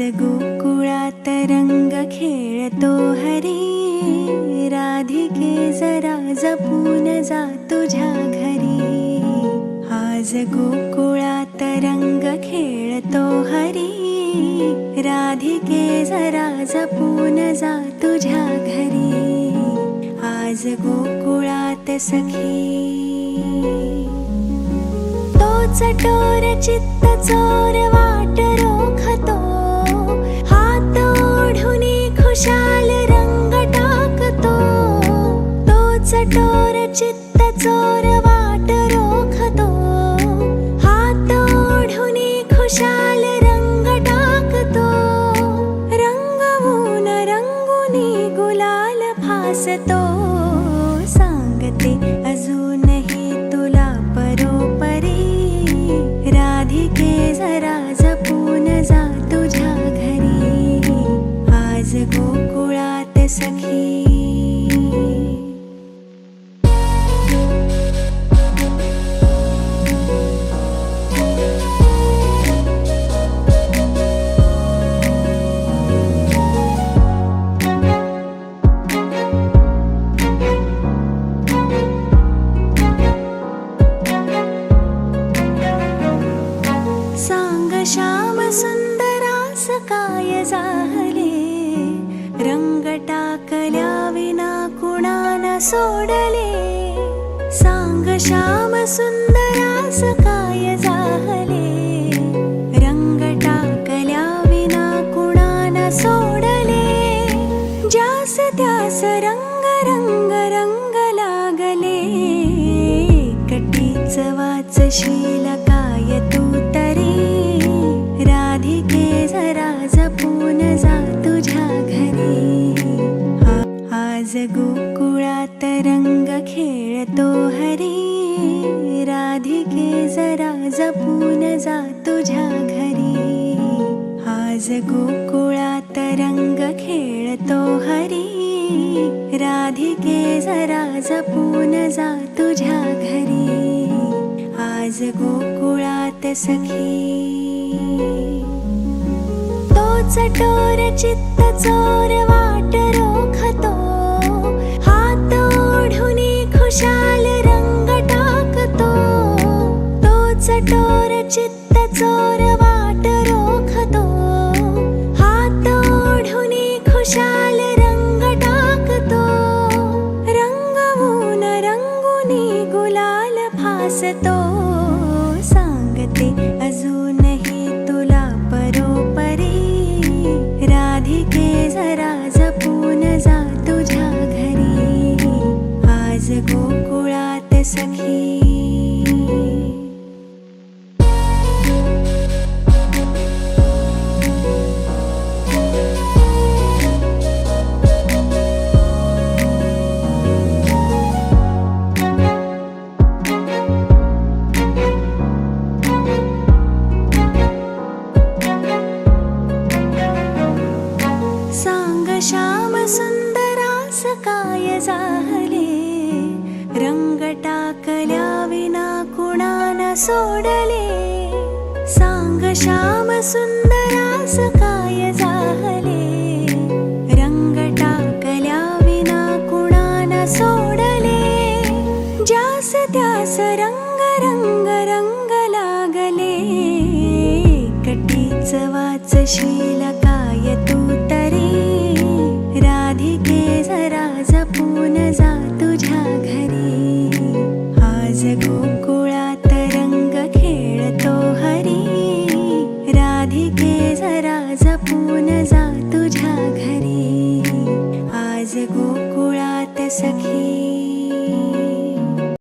आज गोकुळात रंग खेळतो हरी. राधिके जरा जपून जा तुझ्या घरी. आज गोकुळात रंग खेळतो हरी. राधिके जरा जपून जा तुझ्या घरी. आज गोकुळात सखी. तो चटोर चित्त चोर चटोर चित्त चोर वाट रोखतो. हात ओढून खुशाल रंग टाकतो. रंगवून रंगुनी गुलाल फासतो सांगते अजूनही तुला परोपरी. राधिके जरा जपून जा तुझ्या घरी. आज गोकुळात सखी श्याम सुंदरास काय जाहले रंग टाकल्या विना कुणान सोडले. सांग श्याम सुंदरास काय जाहले रंग टाकल्या विना कुणान सोडले. ज्यास त्यास रंग रंग रंग लागले कटीच वाचशील राधिके जरा जपून जा तुझ्या घरी. आज गोकुळात रंग खेळतो हरी. राधिके जरा जपून जा तुझ्या घरी. आज गोकुळात सखी. तो टोर चित्त चोर वाट चोर वाट रोखतो. हात ओढुनी खुशाल रंग टाकतो. रंगवून रंगुनी गुलाल फासतो सांगते अजूनही तुला परोपरी. राधिके जरा जपून जा तुझ्या घरी. आज गोकुळात सखी. श्याम सुन्दरास काय जाहले रंग टाकल्या विना कुणान सोडले। सांग श्याम सुन्दरास काय जाहले रंग टाकल्या विना कुणान सोडले। ज्यास त्यास रंग रंग रंग लागले कटीच वाचशील जरा जपून जातो